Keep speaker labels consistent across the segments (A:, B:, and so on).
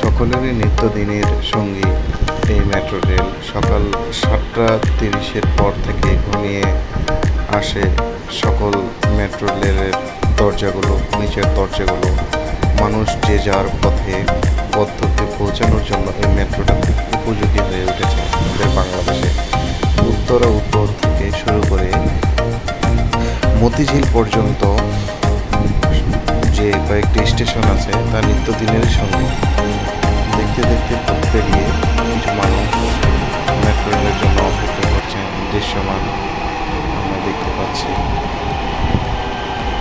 A: সকলেরই নিত্যদিনের সঙ্গী এই মেট্রো রেল। সকাল সাতটা তিরিশের পর থেকে ঘুমিয়ে আসে সকল মেট্রো রেলের দরজাগুলো, নিচের দরজাগুলো। মানুষ যে যার পথে পদ্ধতি পৌঁছানোর জন্য এই মেট্রোটা খুব উপযোগী হয়ে উঠেছে আমাদের বাংলাদেশে। উত্তরা উত্তর থেকে শুরু করে মতিঝিল পর্যন্ত যে কয়েকটি স্টেশন আছে, তা নিত্যদিনের সঙ্গে।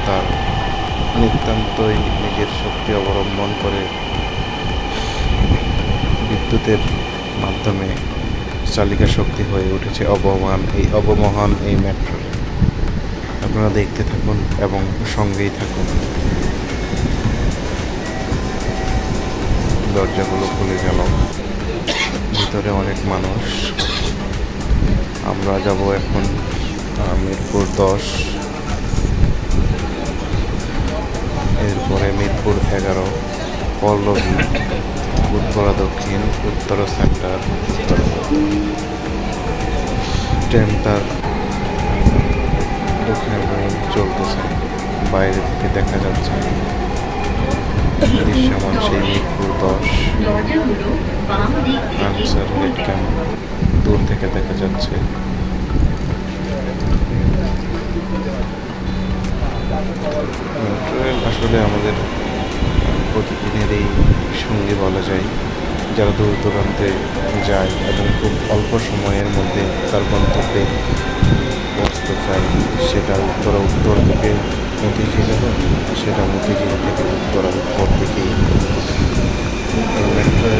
A: তার নিতান্তই নিজের শক্তি অবলম্বন করে বিদ্যুতের মাধ্যমে চালিকা শক্তি হয়ে উঠেছে অবমান, এই অবমহান এই মেট্রো আপনারা দেখতে থাকুন এবং সঙ্গেই থাকুন। দরজাগুলো খুলে গেল। ভিতরে অনেক মানুষ। আমরা যাব এখন মিরপুর দশ। পল্লবী উত্তরা দক্ষিণ, উত্তর সেন্টার ট্রেন তার দক্ষিণে চলতেছে বাইরে থেকে দেখা যাচ্ছে দৃশ্যমান সেই মিরপুর দশ। আনসার হেড ক্যাম্প দূর থেকে দেখা যাচ্ছে। আসলে আমাদের প্রতিদিনেরই সঙ্গে বলা যায়, যারা দূর দূরান্তে যায় এবং খুব অল্প সময়ের মধ্যে তার গন্তব্যে পৌঁছতে চায় সেটা উত্তর উত্তর থেকে মতিঝিলে সেটা মতিঝিল থেকে উত্তরা, উত্তর থেকে এই মেট্রো